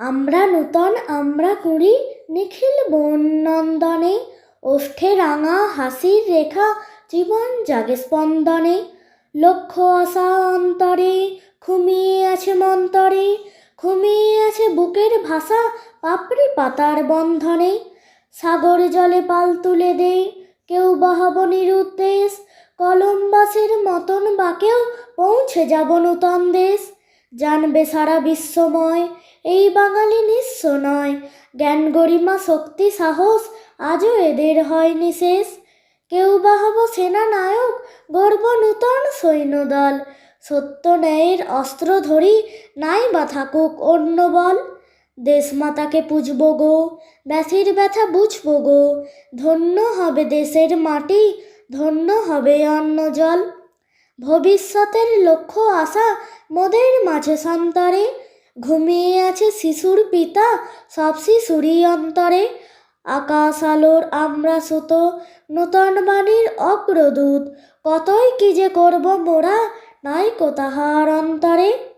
আমরা নূতন, আমরা করি নিখিল বন নন্দনে ওষ্ঠে রাঙা হাসির রেখা, জীবন জাগে স্পন্দনে, লক্ষ্য আশা অন্তরে, ঘুমিয়ে আছে মন্তরে, ঘুমিয়ে আছে বুকের ভাষা, পাপড়ি পাতার বন্ধনে, সাগর জলে পাল তুলে দে, কেউ বাহাব নিরুদ্দেশ কলম্বাসের মতন বাকেও পৌঁছে যাব নূতন দেশ। জানবে সারা বিশ্বময়, এই বাঙালি নিঃস্ব নয়। জ্ঞান গরিমা, শক্তি, সাহস, আজও এদের হয় নিশেষ। কেউ বাহাব সেনা নায়ক গর্ব নূতন সৈন্যদল। সত্য ন্যায়ের অস্ত্র ধরি, নাই বা থাকুক অন্য বল। দেশমাতাকে পুজব গো, ব্যথির ব্যথা বুঝব গো। ধন্য হবে দেশের মাটি, ধন্য হবে অন্ন জল। ভবিষ্যতের লক্ষ্য, আশা মোদের মাঝে সন্তরে, ঘুমিয়ে আছে শিশুর পিতা, সব শিশুরই অন্তরে। আকাশ আলোর আমরা সুত নূতন বাণীর অগ্রদূত। কতই কি যে করব মোরা, নাই কোথাহার অন্তরে।